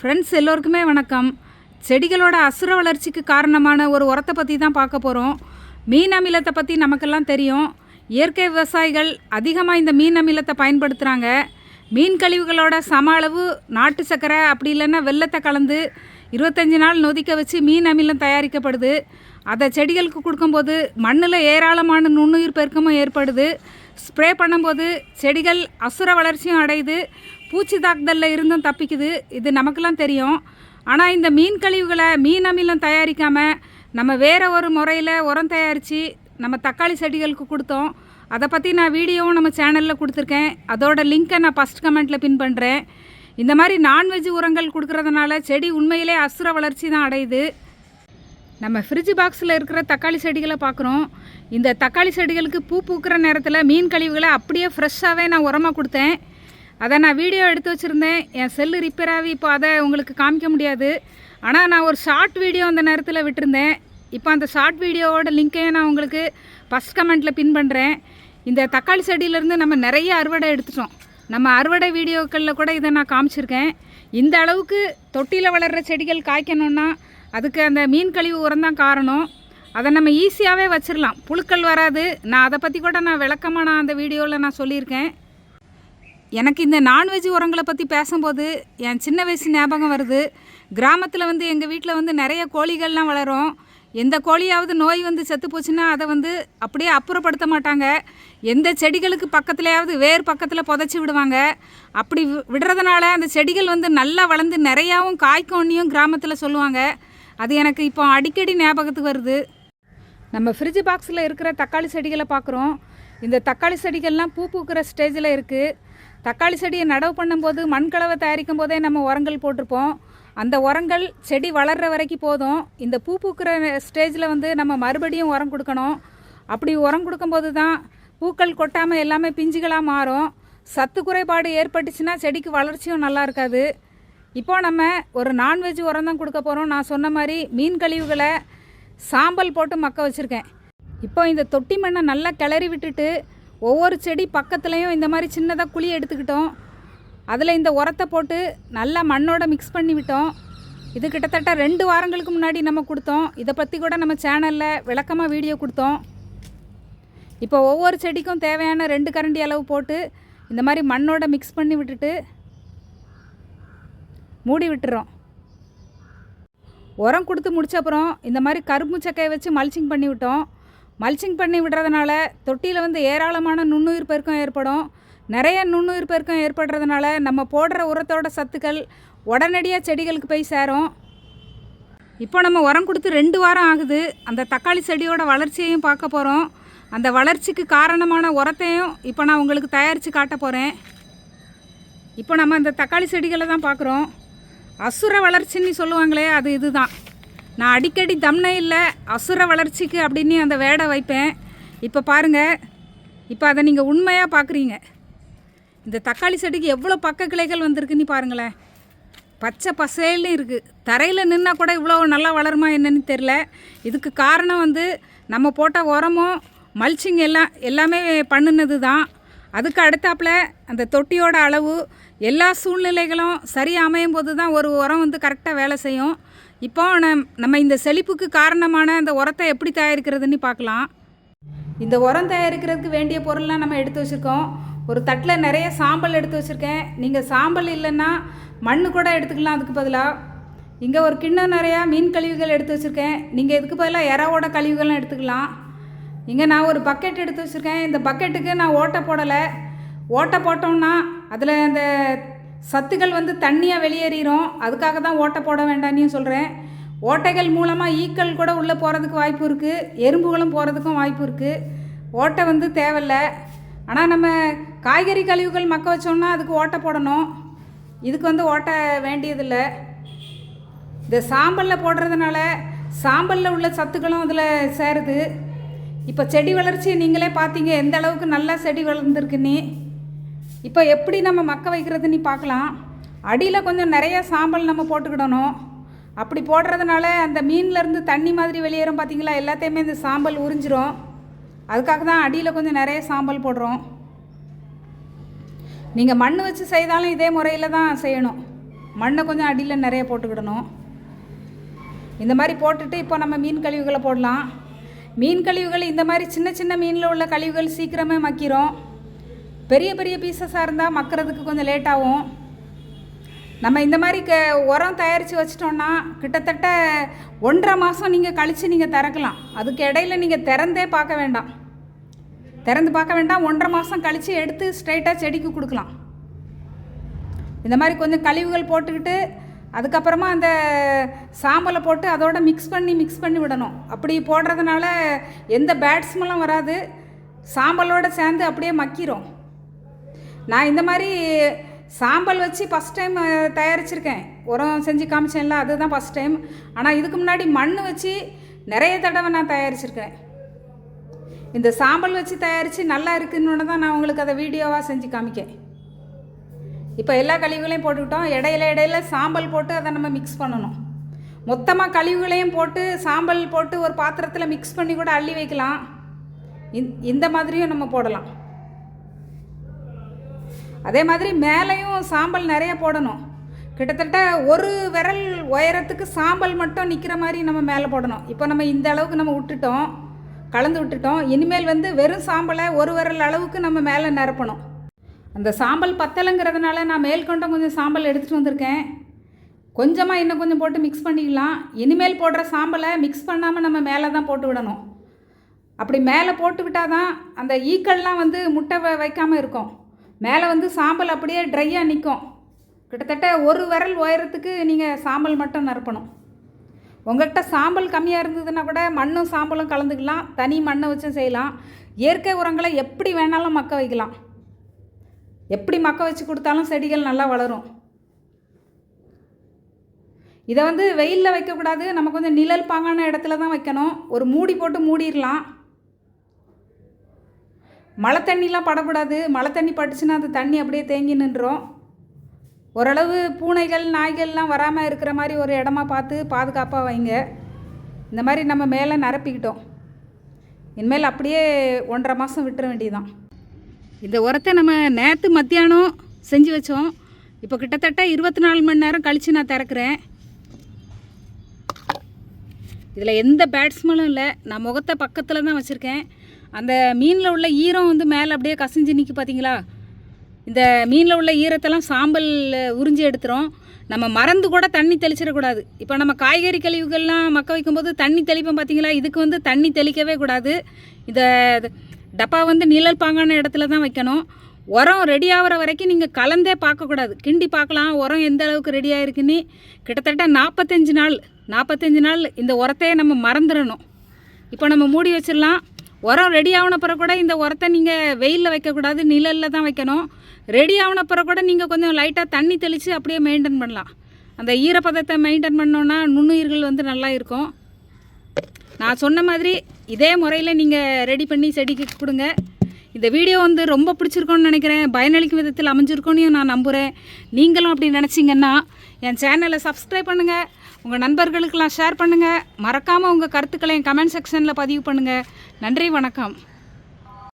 Friends எல்லோருக்குமே வணக்கம். செடிகளோட அசுர வளர்ச்சிக்கு காரணமான ஒரு உரத்தை பற்றி தான் பார்க்க போகிறோம் மீன் அமிலத்தை பற்றி நமக்கெல்லாம் தெரியும். இயற்கை விவசாயிகள் அதிகமாக இந்த மீன் அமிலத்தை பயன்படுத்துகிறாங்க மீன் கழிவுகளோட சம அளவு நாட்டு சர்க்கரை அப்படி இல்லைன்னா வெள்ளத்தை கலந்து இருபத்தஞ்சி நாள் நொதிக்க வச்சு மீன் அமிலம் தயாரிக்கப்படுது. அதை செடிகளுக்கு கொடுக்கும்போது மண்ணில் ஏராளமான நுண்ணுயிர் பெருக்கமும் ஏற்படுது. ஸ்ப்ரே பண்ணும்போது செடிகள் அசுர வளர்ச்சியும் அடையுது. பூச்சி தாக்குதலில் இருந்தும் தப்பிக்குது. இது நமக்கெல்லாம் தெரியும். ஆனால் இந்த மீன் கழிவுகளை மீன் அமிலம் தயாரிக்காமல் நம்ம வேறு ஒரு முறையில் உரம் தயாரித்து நம்ம தக்காளி செடிகளுக்கு கொடுத்தோம். அதை பற்றி நான் வீடியோவும் நம்ம சேனலில் கொடுத்துருக்கேன். அதோட லிங்க்கை நான் ஃபஸ்ட் கமெண்ட்டில் பின் பண்ணுறேன் இந்த மாதிரி நான்வெஜ் உரங்கள் கொடுக்குறதுனால செடி உண்மையிலே அசுர வளர்ச்சி தான் அடையுது. நம்ம ஃப்ரிட்ஜ் பாக்ஸில் இருக்கிற தக்காளி செடிகளை பார்க்குறோம். இந்த தக்காளி செடிகளுக்கு பூ பூக்கிற நேரத்தில் மீன் கழிவுகளை அப்படியே ஃப்ரெஷ்ஷாகவே நான் உரமாக கொடுத்தேன். அதை நான் வீடியோ எடுத்து வச்சுருந்தேன். என் செல்லு ரிப்பேர் ஆகி இப்போ அதை உங்களுக்கு காமிக்க முடியாது. ஆனால் நான் ஒரு ஷார்ட் வீடியோ அந்த நேரத்தில் விட்டுருந்தேன். இப்போ அந்த ஷார்ட் வீடியோவோட லிங்க்கையும் நான் உங்களுக்கு ஃபஸ்ட் கமெண்ட்டில் பின் பண்ணுறேன் இந்த தக்காளி செடியிலேருந்து நம்ம நிறைய அறுவடை எடுத்துட்டோம். நம்ம அறுவடை வீடியோக்களில் கூட இதை நான் காமிச்சிருக்கேன். இந்த அளவுக்கு தொட்டியில் வளர்கிற செடிகள் காய்க்கணுன்னா அதுக்கு அந்த மீன் கழிவு உரம் தான் காரணம். அதை நம்ம ஈஸியாகவே வச்சிடலாம் புழுக்கள் வராது. நான் அதை பற்றி கூட நான் விளக்கமாக நான் அந்த வீடியோவில் நான் சொல்லியிருக்கேன். எனக்கு இந்த நான்வெஜ் உரங்களை பற்றி பேசும்போது என் சின்ன வயசு ஞாபகம் வருது. கிராமத்தில் வந்து எங்கள் வீட்டில் வந்து நிறைய கோழிகள்லாம் வளரும். எந்த கோழியாவது நோய் வந்து செத்து போச்சுன்னா அதை வந்து அப்படியே அப்புறப்படுத்த மாட்டாங்க. எந்த செடிகளுக்கு பக்கத்துலையாவது வேர் பக்கத்தில் புதைச்சி விடுவாங்க. அப்படி வி- விடுறதுனால அந்த செடிகள் வந்து நல்லா வளர்ந்து நிறையாவும் காய்க்கொன்னியும் கிராமத்தில் சொல்லுவாங்க. அது எனக்கு இப்போ அடிக்கடி ஞாபகத்துக்கு வருது. நம்ம ஃப்ரிட்ஜ் பாக்ஸில் இருக்கிற தக்காளி செடிகளை பார்க்குறோம் இந்த தக்காளி செடிகள்லாம் பூ பூக்கிற ஸ்டேஜில் இருக்குது தக்காளி செடியை நடவு பண்ணும்போது மண்கலவை தயாரிக்கும் போதே நம்ம உரங்கள் போட்டிருப்போம். அந்த உரங்கள் செடி வளர்கிற வரைக்கும் போதும். இந்த பூ பூக்கிற ஸ்டேஜில் வந்து நம்ம மறுபடியும் உரம் கொடுக்கணும். அப்படி உரம் கொடுக்கும்போது தான் பூக்கள் கொட்டாமல் எல்லாமே பிஞ்சுகளாக மாறும். சத்து குறைபாடு ஏற்பட்டுச்சுன்னா செடிக்கு வளர்ச்சியும் நல்லா இருக்காது. இப்போ நம்ம ஒரு நான்வெஜ் உரம் தான் கொடுக்க போகிறோம் நான் சொன்ன மாதிரி மீன் கழிவுகளை சாம்பல் போட்டு மக்க வச்சுருக்கேன். இப்போ இந்த தொட்டி மண்ணை நல்லா கிளறி விட்டுட்டு ஒவ்வொரு செடி பக்கத்துலேயும் இந்த மாதிரி சின்னதாக குழி எடுத்துக்கிட்டோம். அதில் இந்த உரத்தை போட்டு நல்லா மண்ணோட மிக்ஸ் பண்ணி விட்டோம். இது கிட்டத்தட்ட ரெண்டு வாரங்களுக்கு முன்னாடி நம்ம கொடுத்தோம். இதை பற்றி கூட நம்ம சேனலில் விளக்கமாக வீடியோ கொடுத்தோம். இப்போ ஒவ்வொரு செடிக்கும் தேவையான ரெண்டு கரண்டி அளவு போட்டு இந்த மாதிரி மண்ணோட மிக்ஸ் பண்ணி விட்டுட்டு மூடி விட்டுறோம். உரம் கொடுத்து முடிச்ச அப்புறம் இந்த மாதிரி கரும்பு சக்கையை வச்சு மல்ச்சிங் பண்ணி விட்டோம். மல்ச்சிங் பண்ணி விடுறதுனால தொட்டியில் வந்து ஏராளமான நுண்ணுயிர் பெருக்கம் ஏற்படும். நிறைய நுண்ணுயிர் பெருக்கம் ஏற்படுறதுனால நம்ம போடுற உரத்தோட சத்துக்கள் உடனடியாக செடிகளுக்கு போய் சேரும். இப்போ நம்ம உரம் கொடுத்து ரெண்டு வாரம் ஆகுது. அந்த தக்காளி செடியோட வளர்ச்சியையும் பார்க்க போகிறோம் அந்த வளர்ச்சிக்கு காரணமான உரத்தையும் இப்போ நான் உங்களுக்கு தயாரித்து காட்ட போகிறேன் இப்போ நம்ம இந்த தக்காளி செடிகளை தான் பார்க்குறோம். அசுர வளர்ச்சின்னு சொல்லுவாங்களே அது இதுதான். நான் அடிக்கடி தம்னையில் அசுர வளர்ச்சிக்கு அப்படின்னு அந்த வேடை வைப்பேன். இப்போ பாருங்கள் இப்போ அதை நீங்கள் உண்மையாக பார்க்குறீங்க இந்த தக்காளி செடிக்கு எவ்வளோ பக்க கிளைகள் வந்திருக்குன்னு பாருங்களேன். பச்சை பசேல்னு இருக்குது தரையில் நின்னா கூட இவ்வளோ நல்லா வளருமா என்னன்னு தெரில இதுக்கு காரணம் வந்து நம்ம போட்ட உரமும் மல்ச்சிங் எல்லாம் எல்லாமே பண்ணினது தான் அதுக்கு அடுத்தாப்புல அந்த தொட்டியோட அளவு எல்லா சூழ்நிலைகளும் சரியாக அமையும் போது தான் ஒரு உரம் வந்து கரெக்டாக வேலை செய்யும். இப்போ நம் நம்ம இந்த செழிப்புக்கு காரணமான அந்த உரத்தை எப்படி தயாரிக்கிறதுன்னு பார்க்கலாம். இந்த உரம் தயாரிக்கிறதுக்கு வேண்டிய பொருள்லாம் நம்ம எடுத்து வச்சுருக்கோம். ஒரு தட்டில் நிறைய சாம்பல் எடுத்து வச்சுருக்கேன். நீங்கள் சாம்பல் இல்லைன்னா மண் கூட எடுத்துக்கலாம் அதுக்கு பதிலாக இங்கே ஒரு கிண்ணம் நிறையா மீன் கழிவுகள் எடுத்து வச்சுருக்கேன். நீங்கள் இதுக்கு பதிலாக இறாவோட கழிவுகள்லாம் எடுத்துக்கலாம். இங்கே நான் ஒரு பக்கெட் எடுத்து வச்சுருக்கேன். இந்த பக்கெட்டுக்கு நான் ஓட்டை போடலை. ஓட்டை போட்டோம்னா அதில் அந்த சத்துக்கள் வந்து தண்ணியாக வெளியேறிடும் அதுக்காக தான் ஓட்டை போட வேண்டாம்னு சொல்கிறேன் ஓட்டைகள் மூலமாக ஈக்கள் கூட உள்ளே போகிறதுக்கு வாய்ப்பு இருக்குது எறும்புகளும் போகிறதுக்கும் வாய்ப்பு இருக்குது ஓட்டை வந்து தேவையில்லை. ஆனால் நம்ம காய்கறி கழிவுகள் மக்க வச்சோம்னா அதுக்கு ஓட்டை போடணும். இதுக்கு வந்து ஓட்டை வேண்டியதில்லை. இந்த சாம்பலில் போடுறதுனால சாம்பலில் உள்ள சத்துக்களும் அதில் சேருது. இப்போ செடி வளர்ச்சி நீங்களே பார்த்தீங்க எந்த அளவுக்கு நல்லா செடி வளர்ந்துருக்குன்னு இப்போ எப்படி நம்ம மக்க வைக்கிறதுன்னு பார்க்கலாம். அடியில் கொஞ்சம் நிறைய சாம்பல் நம்ம போட்டுக்கிடணும். அப்படி போடுறதுனால அந்த மீன்லேருந்து தண்ணி மாதிரி வெளியேறும் பார்த்தீங்களா? எல்லாத்தையுமே இந்த சாம்பல் உறிஞ்சிரும். அதுக்காக தான் அடியில் கொஞ்சம் நிறைய சாம்பல் போடுறோம். நீங்கள் மண் வச்சு செய்தாலும் இதே முறையில் தான் செய்யணும். மண்ணை கொஞ்சம் அடியில் நிறைய போட்டுக்கிடணும். இந்த மாதிரி போட்டுட்டு இப்போ நம்ம மீன் கழிவுகளை போடலாம். மீன் கழிவுகள் இந்த மாதிரி சின்ன சின்ன மீனில் உள்ள கழிவுகள் சீக்கிரமே மக்கிரும். பெரிய பெரிய பீசஸாக இருந்தால் மக்கிறதுக்கு கொஞ்சம் லேட் ஆகும். நம்ம இந்த மாதிரி க உரம் தயாரித்து வச்சிட்டோன்னா கிட்டத்தட்ட ஒன்றரை மாதம் நீங்கள் கழித்து நீங்கள் திறக்கலாம். அதுக்கு இடையில நீங்கள் திறந்தே பார்க்க வேண்டாம். திறந்து பார்க்க வேண்டாம் ஒன்றரை மாதம் கழித்து எடுத்து ஸ்ட்ரைட்டாக செடிக்கு கொடுக்கலாம். இந்த மாதிரி கொஞ்சம் கழிவுகள் போட்டுக்கிட்டு அதுக்கப்புறமா அந்த சாம்பலை போட்டு அதோட மிக்ஸ் பண்ணி மிக்ஸ் பண்ணி விடணும். அப்படி போடுறதுனால எந்த பேட்ஸ்மெல்லாம் வராது. சாம்பலோடு சேர்ந்து அப்படியே மக்கிரும். நான் இந்த மாதிரி சாம்பல் வச்சு ஃபஸ்ட் டைம் தயாரிச்சிருக்கேன். உரம் செஞ்சு காமிச்சேன்ல அதுதான் ஃபஸ்ட் டைம் ஆனால் இதுக்கு முன்னாடி மண் வச்சு நிறைய தடவை நான் தயாரிச்சிருக்கேன். இந்த சாம்பல் வச்சு தயாரித்து நல்லா இருக்குன்னு தான் நான் உங்களுக்கு அதை வீடியோவாக செஞ்சு காமிக்கேன். இப்போ எல்லா கழிவுகளையும் போட்டுக்கிட்டோம். இடையில இடையில சாம்பல் போட்டு அதை நம்ம மிக்ஸ் பண்ணணும். மொத்தமாக கழிவுகளையும் போட்டு சாம்பல் போட்டு ஒரு பாத்திரத்தில் மிக்ஸ் பண்ணி கூட அள்ளி வைக்கலாம். இந் இந்த மாதிரியும் நம்ம போடலாம். அதே மாதிரி மேலேயும் சாம்பல் நிறைய போடணும். கிட்டத்தட்ட ஒரு விரல் உயரத்துக்கு சாம்பல் மட்டும் நிற்கிற மாதிரி நம்ம மேலே போடணும். இப்போ நம்ம இந்த அளவுக்கு நம்ம விட்டுட்டோம் கலந்து விட்டுட்டோம் இனிமேல் வந்து வெறும் சாம்பலை ஒரு விரல் அளவுக்கு நம்ம மேலே நிரப்பணும். அந்த சாம்பல் பத்தலைங்கிறதுனால நான் மேல்கொண்டம் கொஞ்சம் சாம்பல் எடுத்துகிட்டு வந்திருக்கேன். கொஞ்சமாக இன்னும் கொஞ்சம் போட்டு மிக்ஸ் பண்ணிக்கலாம் இனிமேல் போடுற சாம்பலை மிக்ஸ் பண்ணாமல் நம்ம மேலே தான் போட்டு விடணும். அப்படி மேலே போட்டு விட்டால் தான் அந்த ஈக்கள்லாம் வந்து முட்டை வ வைக்காமல் இருக்கும். மேலே வந்து சாம்பல் அப்படியே ட்ரையாக நிற்கும் கிட்டத்தட்ட ஒரு விரல் உயரத்துக்கு நீங்கள் சாம்பல் மட்டும் நறுப்பணும் உங்கள்கிட்ட சாம்பல் கம்மியாக இருந்ததுன்னா கூட மண்ணும் சாம்பலும் கலந்துக்கலாம் தனி மண்ணை வச்சும் செய்யலாம். இயற்கை உரங்களை எப்படி வேணாலும் மக்க வைக்கலாம். எப்படி மக்க வச்சு கொடுத்தாலும் செடிகள் நல்லா வளரும். இதை வந்து வெயிலில் வைக்கக்கூடாது. நமக்கு கொஞ்சம் நிழல் பாங்கான இடத்துல தான் வைக்கணும். ஒரு மூடி போட்டு மூடிடலாம். மழை தண்ணிலாம் படக்கூடாது. மழை தண்ணி பட்டுச்சுன்னா அந்த தண்ணி அப்படியே தேங்கி நின்றோம். ஓரளவு பூனைகள் நாய்கள்லாம் வராமல் இருக்கிற மாதிரி ஒரு இடமா பார்த்து பாதுகாப்பாக வைங்க. இந்த மாதிரி நம்ம மேலே நிரப்பிக்கிட்டோம். இனிமேல் அப்படியே ஒன்றரை மாதம் விட்டுற வேண்டியதுதான். இந்த உரத்தை நம்ம நேற்று மத்தியானம் செஞ்சு வச்சோம். இப்போ கிட்டத்தட்ட இருபத்தி நாலு மணி நேரம் கழித்து நான் திறக்கிறேன். இதில் எந்த பேட்ஸ்மேனும் இல்லை. நான் முகத்தை பக்கத்தில் தான் வச்சுருக்கேன். அந்த மீனில் உள்ள ஈரம் வந்து மேலே அப்படியே கசிஞ்சு நிற்கி பார்த்தீங்களா இந்த மீனில் உள்ள ஈரத்தெல்லாம் சாம்பல் உறிஞ்சி எடுத்துரும் நம்ம மறந்து கூட தண்ணி தெளிச்சிடக்கூடாது இப்போ நம்ம காய்கறி கழிவுகள்லாம் மக்க வைக்கும்போது தண்ணி தெளிப்போம் பார்த்தீங்களா இதுக்கு வந்து தண்ணி தெளிக்கவே கூடாது. இந்த டப்பா வந்து நிழல் பாங்கான இடத்துல தான் வைக்கணும். உரம் ரெடி ஆகிற வரைக்கும் நீங்கள் கலந்தே பார்க்கக்கூடாது கிண்டி பார்க்கலாம். உரம் எந்த அளவுக்கு ரெடி ஆகிருக்குன்னு கிட்டத்தட்ட நாற்பத்தஞ்சு நாள் நாற்பத்தஞ்சு நாள் இந்த உரத்தையே நம்ம மறந்துடணும். இப்போ நம்ம மூடி வச்சிடலாம். உரம் ரெடி ஆகின பிறகு கூட இந்த உரத்தை நீங்கள் வெயிலில் வைக்கக்கூடாது நிழலில் தான் வைக்கணும். ரெடி ஆகின பிறகு கூட நீங்கள் கொஞ்சம் லைட்டாக தண்ணி தெளித்து அப்படியே மெயின்டைன் பண்ணலாம். அந்த ஈரப்பதத்தை மெயின்டைன் பண்ணோன்னா நுண்ணுயிர்கள் வந்து நல்லா இருக்கும். நான் சொன்ன மாதிரி இதே முறையில் நீங்கள் ரெடி பண்ணி செடிக்கு கொடுங்க. இந்த வீடியோ வந்து ரொம்ப பிடிச்சிருக்கோன்னு நினைக்கிறேன். பயனளிக்கும் விதத்தில் அமைஞ்சிருக்கோன்னு நான் நம்புகிறேன் நீங்களும் அப்படி நினச்சிங்கன்னா என் சேனலை சப்ஸ்கிரைப் பண்ணுங்கள் உங்கள் நண்பர்களுக்கெல்லாம் ஷேர் பண்ணுங்கள் மறக்காமல் உங்கள் கருத்துக்களை என் கமெண்ட் செக்ஷனில் பதிவு பண்ணுங்கள் நன்றி வணக்கம்.